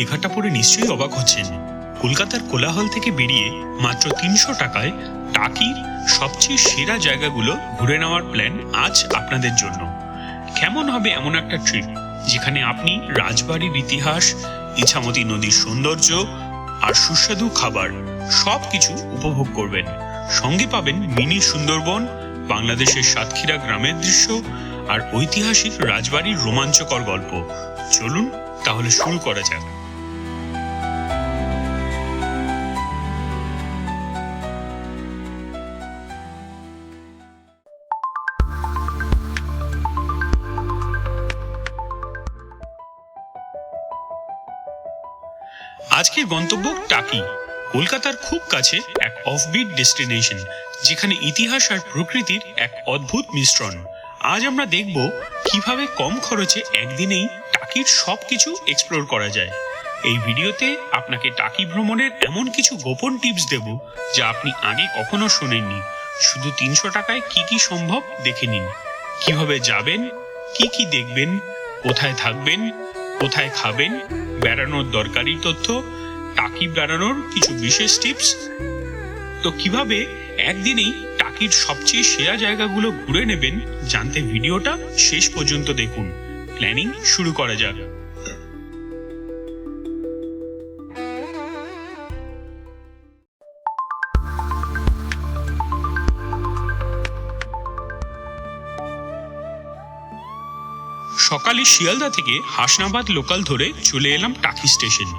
লেখাটা পড়ে নিশ্চয়ই অবাক হচ্ছেন। কলকাতার কোলাহল থেকে বেরিয়ে মাত্র তিনশো টাকায় টাকির সবচেয়ে সেরা জায়গাগুলো ঘুরে নেওয়ার প্ল্যান আজ আপনাদের জন্য। কেমন হবে এমন একটা ট্রিপ যেখানে আপনি রাজবাড়ির ইতিহাস, ইছামতি নদীর সৌন্দর্য আর সুস্বাদু খাবার সব কিছু উপভোগ করবেন। সঙ্গে পাবেন মিনি সুন্দরবন, বাংলাদেশের সাতক্ষীরা গ্রামের দৃশ্য আর ঐতিহাসিক রাজবাড়ির রোমাঞ্চকর গল্প। চলুন তাহলে শুরু করা যাক। আজকের গন্তব্য টাকি। কলকাতার খুব কাছে এক অফবিট ডেস্টিনেশন যেখানে ইতিহাস আর প্রকৃতির এক অদ্ভুত মিশ্রণ। আজ আমরা দেখব কীভাবে কম খরচে একদিনেই টাকির সবকিছু এক্সপ্লোর করা যায়। এই ভিডিওতে আপনাকে টাকি ভ্রমণের এমন কিছু গোপন টিপস দেব, যা আপনি আগে কখনো শোনেননি। শুধু তিনশো টাকায় কি কি সম্ভব দেখে নিন। কীভাবে যাবেন, কি কি দেখবেন, কোথায় থাকবেন, কোথায় খাবেন, বেড়ানোর দরকারি তথ্য টাকি বেড়ানোর কিছু বিশেষ টিপস? তো কীভাবে একদিনেই টাকির সবচেয়ে সেরা জায়গাগুলো ঘুরে নেবেন জানতে ভিডিওটা শেষ পর্যন্ত দেখুন। প্ল্যানিং শুরু করা যাক। সকালে শিয়ালদা থেকে হাসনাবাদ লোকাল ধরে চলে এলাম টাকি স্টেশন।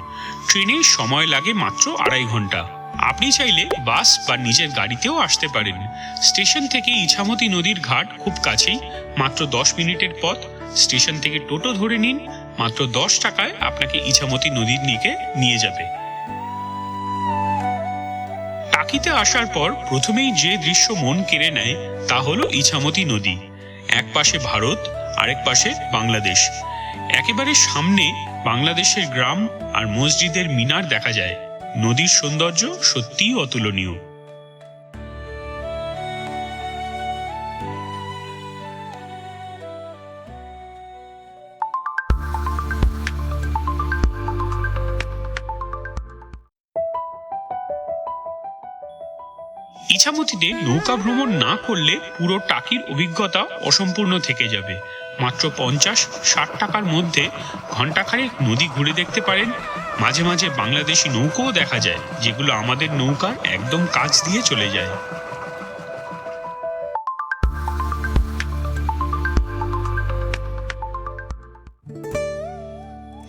ট্রেনে সময় লাগে মাত্র আড়াই ঘণ্টা। আপনি চাইলে বাস বা নিজের গাড়িতেও আসতে পারেন। স্টেশন থেকে ইছামতি নদীর ঘাট খুব কাছেই। মাত্র দশ মিনিটের পথ। স্টেশন থেকে টোটো ধরে নিন। মাত্র দশ টাকায় আপনাকে ইছামতি নদীর নিকে নিয়ে যাবে। টাকিতে আসার পর প্রথমেই যে দৃশ্য মন কেড়ে নেয় তা হলো ইছামতি নদী। এক পাশে ভারত, আরেক পাশে বাংলাদেশ। একেবারে সামনে বাংলাদেশের গ্রাম আর মসজিদের মিনার দেখা যায়। নদীর সৌন্দর্য সত্যিই অতুলনীয়। ইছামতিতে নৌকা ভ্রমণ না করলে পুরো টাকির অভিজ্ঞতা অসম্পূর্ণ থেকে যাবে। মাত্র পঞ্চাশ, ষাট টাকার মধ্যে ঘন্টাখানেক নদী ঘুরে দেখতে পারেন। মাঝে মাঝে বাংলাদেশি নৌকোও দেখা যায়, যেগুলো আমাদের নৌকার একদম কাছ দিয়ে চলে যায়।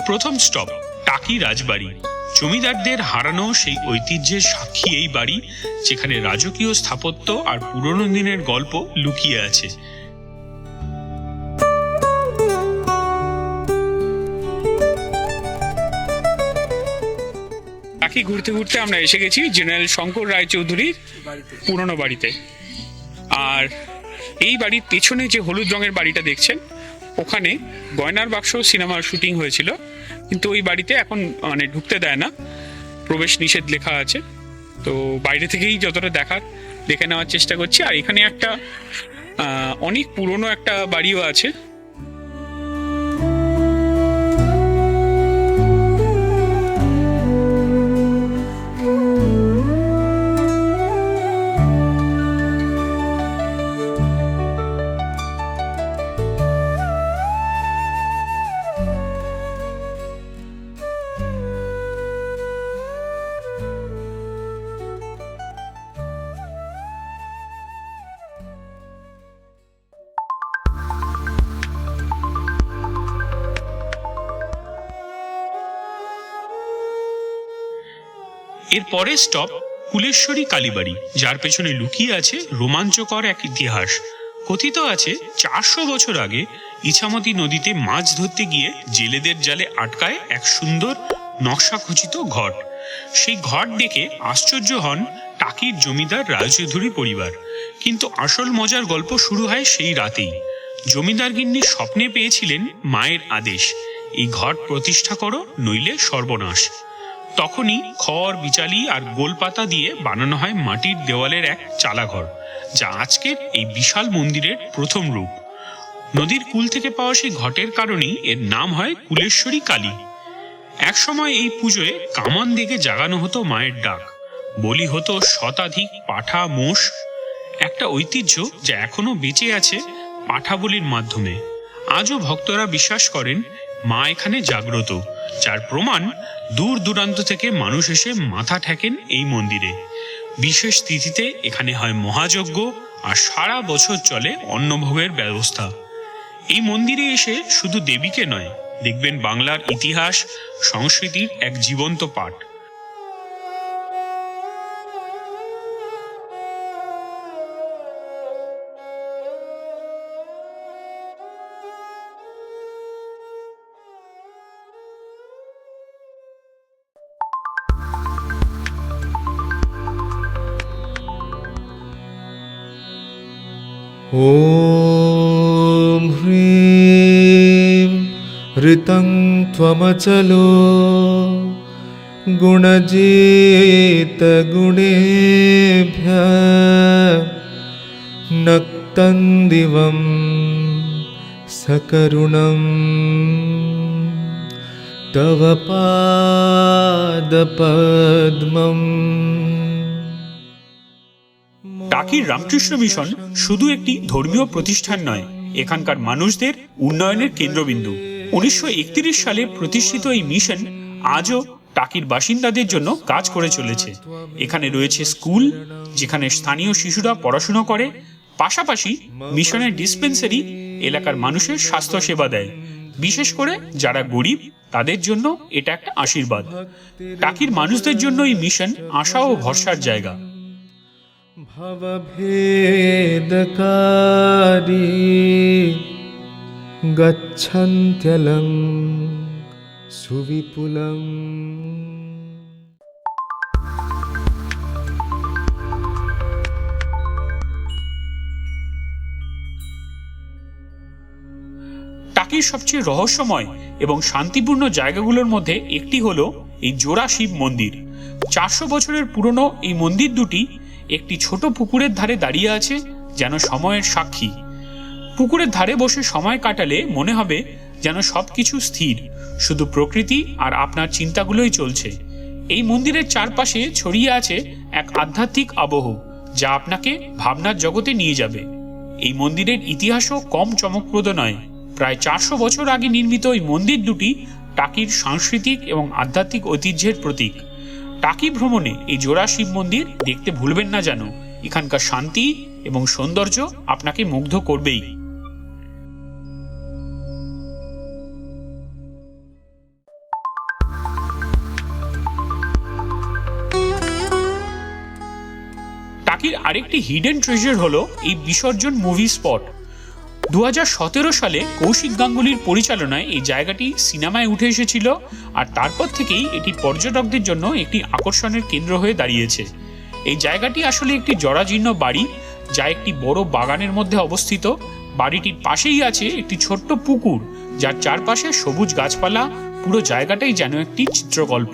প্রথম স্টপ, টাকি রাজবাড়ি। জমিদারদের হারানো সেই ঐতিহ্যের সাক্ষী এই বাড়ি, যেখানে রাজকীয় স্থাপত্য আর পুরনো দিনের গল্প লুকিয়ে আছে। বাকি ঘুরতে ঘুরতে আমরা এসে গেছি জেনারেল শঙ্কর রায়চৌধুরীর পুরনো বাড়িতে। আর এই বাড়ির পেছনে যে হলুদ রঙের বাড়িটা দেখছেন, ওখানে গয়নার বাক্স সিনেমার শুটিং হয়েছিল। কিন্তু ওই বাড়িতে এখন মানে ঢুকতে দেয় না। প্রবেশ নিষেধ লেখা আছে। তো বাইরে থেকেই যতটা দেখার, দেখে নেওয়ার চেষ্টা করছি। আর এখানে একটা অনেক পুরনো একটা বাড়িও আছে। এর পরের স্টপ কুলেশ্বরী কালীবাড়ি, যার পেছনে লুকিয়ে আছে রোমাঞ্চকর এক ইতিহাস। কথিত আছে, চারশো বছর আগে ইছামতি নদীতে মাছ ধরতে গিয়ে জেলেদের জালে আটকায় এক সুন্দর নকশাখচিত ঘট। সেই ঘট দেখে আশ্চর্য হন টাকির জমিদার রায়চৌধুরী পরিবার। কিন্তু আসল মজার গল্প শুরু হয় সেই রাতেই। জমিদার গিন্নি স্বপ্নে পেয়েছিলেন মায়ের আদেশ, এই ঘট প্রতিষ্ঠা করো, নইলে সর্বনাশ। তখনই খড়, বিচালি আর গোলপাতা দিয়ে বানানো হয় মাটির দেওয়ালের এক চালাঘর, যা আজকের এই বিশাল মন্দিরের প্রথম রূপ। নদীর কুল থেকে পাওয়া সেই ঘটের কারণেই এর নাম হয় কুলেশ্বরী কালী। একসময় এই পুজোয় কামান দিকে জাগানো হতো মায়ের ডাক। বলি হতো শতাধিক পাঠা মোষ। একটা ঐতিহ্য যা এখনও বেঁচে আছে পাঠা বলির মাধ্যমে। আজও ভক্তরা বিশ্বাস করেন মা এখানে জাগ্রত, যার প্রমাণ দূর দূরান্ত থেকে মানুষ এসে মাথা ঠেকেন এই মন্দিরে। বিশেষ তিথিতে এখানে হয় মহাযজ্ঞ আর সারা বছর চলে অন্নভোগের ব্যবস্থা। এই মন্দিরে এসে শুধু দেবীকে নয়, দেখবেন বাংলার ইতিহাস, সংস্কৃতির এক জীবন্ত পাঠ। ॐ ह्रीं ऋतं त्वमचलो गुणजितगुणेभ्य नक्तं दिवं सकरुणं तव पादपद्मम् টাকির রামকৃষ্ণ মিশন শুধু একটি ধর্মীয় প্রতিষ্ঠান নয়, এখানকার মানুষদের উন্নয়নের কেন্দ্রবিন্দু। উনিশশো একত্রিশ সালে প্রতিষ্ঠিত এই মিশন আজও টাকির বাসিন্দাদের জন্য কাজ করে চলেছে। এখানে রয়েছে স্কুল, যেখানে স্থানীয় শিশুরা পড়াশোনা করে, পাশাপাশি মিশনের ডিসপেন্সারি এলাকার মানুষের স্বাস্থ্য সেবা দেয়। বিশেষ করে যারা গরিব, তাদের জন্য এটা একটা আশীর্বাদ। টাকির মানুষদের জন্য এই মিশন আশা ও ভরসার জায়গা। ভবভেদকারী গচ্ছন্ত্যলং সুবিপুলং টাকির সবচেয়ে রহস্যময় এবং শান্তিপূর্ণ জায়গাগুলোর মধ্যে একটি হল এই জোড়া শিব মন্দির। চারশো বছরের পুরনো এই মন্দির দুটি একটি ছোট পুকুরের ধারে দাঁড়িয়ে আছে যেন সময়ের সাক্ষী। পুকুরের ধারে বসে সময় কাটালে মনে হবে যেন সবকিছু স্থির, শুধু প্রকৃতি আর আপনার চিন্তাগুলোই চলছে। এই মন্দিরের চারপাশে ছড়িয়ে আছে এক আধ্যাত্মিক আবহ, যা আপনাকে ভাবনার জগতে নিয়ে যাবে। এই মন্দিরের ইতিহাসও কম চমকপ্রদ নয়। প্রায় চারশো বছর আগে নির্মিত এই মন্দির দুটি টাকির সাংস্কৃতিক এবং আধ্যাত্মিক ঐতিহ্যের প্রতীক। টাকি ভ্রমণে এই জোড়া শিব মন্দির দেখতে ভুলবেন না যেন। এখানকার শান্তি এবং সৌন্দর্য আপনাকে মুগ্ধ করবেই। টাকির আরেকটি হিডেন ট্রেজার হলো এই বিসর্জন মুভি স্পট দু হাজার সতেরো সালে কৌশিক গাঙ্গুলির পরিচালনায় এই জায়গাটি সিনেমায় উঠে এসেছিল আর তারপর থেকেই এটি পর্যটকদের জন্য একটি আকর্ষণের কেন্দ্র হয়ে দাঁড়িয়েছে। এই জায়গাটি আসলে একটি জরাজীর্ণ বাড়ি যা একটি বড় বাগানের মধ্যে অবস্থিত। বাড়িটির পাশেই আছে একটি ছোট্ট পুকুর যার চারপাশে সবুজ গাছপালা। পুরো জায়গাটাই যেন একটি চিত্রকল্প।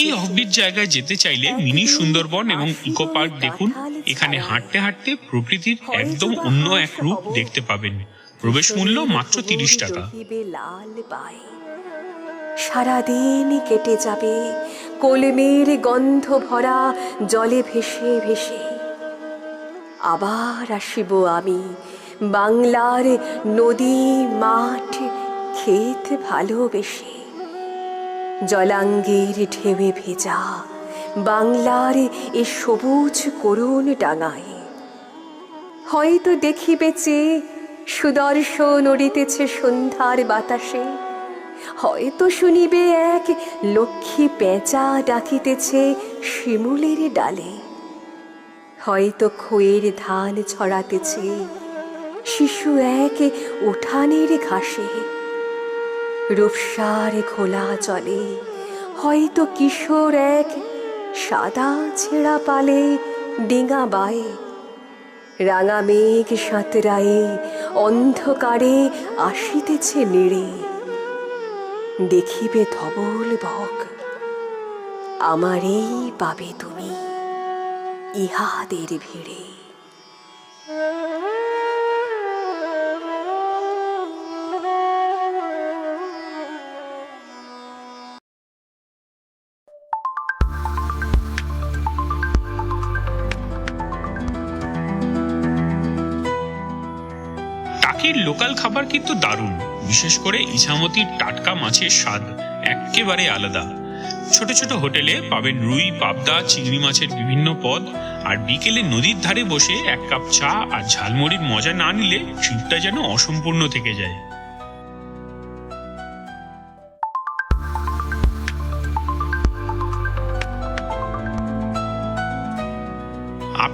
এই অফবিট জায়গায় যেতে চাইলে মিনি সুন্দরবন এবং ইকো পার্ক দেখুন। এখানে হাঁটতে হাঁটতে প্রকৃতির একদম অন্য এক রূপ দেখতে পাবেন। প্রবেশ মূল্য মাত্র তিরিশ টাকা। সারাদিন কেটে যাবে কলমের গন্ধ ভরা জলে ভেসে ভেসে। আবার আসিব আমি বাংলার নদী মাঠ ক্ষেত ভালোবেসে। জলাঙ্গের ঢেউয়ে ভেজা, বাংলার এ সবুজ করুণ ডাঙায়। হয়তো দেখিবে চেয়ে সুদর্শন উড়িতেছে সন্ধ্যার বাতাসে, হয়তো শুনিবে এক লক্ষ্মী পেঁচা ডাকিতেছে শিমুলের ডালে। হয়তো খইয়ের ধান ছড়াতেছে শিশু এক উঠানের ঘাসে রূপসার খোলা চলে হয়তো কিশোর এক সাদা ছেঁড়া পালে ডিঙা বায়ে। রাঙা মেঘ সাঁতরায়ে, অন্ধকারে আসিতেছে নেড়ে। দেখিবে ধবল বক, আমারই পাবে তুমি ইহাদের ভিড়ে। টাকির লোকাল খাবার কিন্তু দারুণ। বিশেষ করে ইছামতির টাটকা মাছের স্বাদ একেবারে আলাদা। ছোট ছোট হোটেলে পাবেন রুই, পাবদা, চিংড়ি মাছের বিভিন্ন পদ আর বিকেলে নদীর ধারে বসে এক কাপ চা আর ঝালমুড়ির মজা না নিলে ট্রিপটা যেন অসম্পূর্ণ থেকে যায়।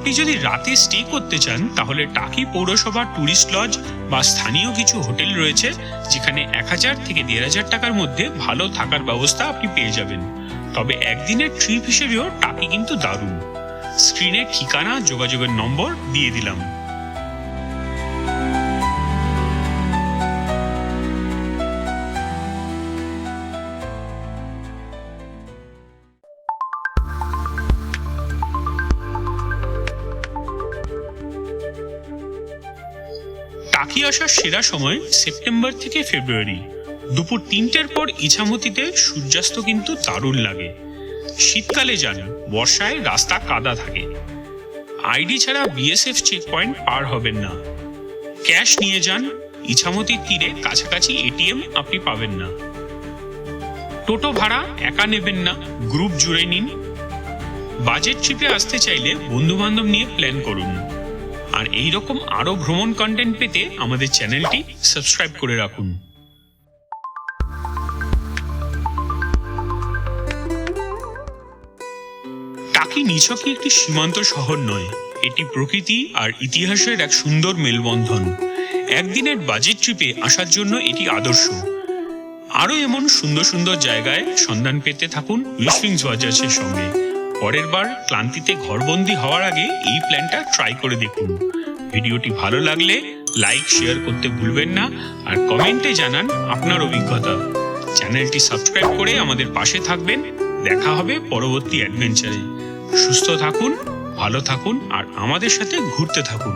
আপনি যদি রাতে স্টে করতে চান, তাহলে টাকি পৌরসভার ট্যুরিস্ট লজ বা স্থানীয় কিছু হোটেল রয়েছে, যেখানে এক হাজার থেকে দেড় হাজার টাকার মধ্যে ভালো থাকার ব্যবস্থা আপনি পেয়ে যাবেন। তবে একদিনের ট্রিপ হিসেবেও টাকি কিন্তু দারুণ। স্ক্রিনে ঠিকানা, যোগাযোগের নম্বর দিয়ে দিলাম। আসার সেরা সময় সেপ্টেম্বর থেকে ফেব্রুয়ারি। দুপুর তিনটের পর ইছামতিতে সূর্যাস্ত কিন্তু দারুণ লাগে। শীতকালে যান বর্ষায় রাস্তা কাদা থাকে। আইডি ছাড়া বিএসএফ চেক পয়েন্ট পার হবেন না। ক্যাশ নিয়ে যান, ইছামতির তীরে কাছাকাছি এটিএম আপনি পাবেন না। টোটো ভাড়া একা নেবেন না, গ্রুপ জুড়ে নিন। বাজেট ট্রিপে আসতে চাইলে বন্ধু বান্ধব নিয়ে প্ল্যান করুন। আর এই রকম আরও ভ্রমণ কন্টেন্ট পেতে আমাদের চ্যানেলটি সাবস্ক্রাইব করে রাখুন। টাকি নিছকই একটি সীমান্ত শহর নয়, এটি প্রকৃতি আর ইতিহাসের এক সুন্দর মেলবন্ধন। একদিনের বাজেট ট্রিপে আসার জন্য এটি আদর্শ। আরও এমন সুন্দর সুন্দর জায়গায় সন্ধান পেতে থাকুন উইসপিংস ওয়াজার্সের সঙ্গে। পরের বার ক্লান্তিতে ঘরবন্দি হওয়ার আগে এই প্ল্যানটা ট্রাই করে দেখুন। ভিডিওটি ভালো লাগলে লাইক শেয়ার করতে ভুলবেন না আর কমেন্টে জানান আপনার অভিজ্ঞতা। চ্যানেলটি সাবস্ক্রাইব করে আমাদের পাশে থাকবেন। দেখা হবে পরবর্তী অ্যাডভেঞ্চারে সুস্থ থাকুন, ভালো থাকুন আর আমাদের সাথে ঘুরতে থাকুন।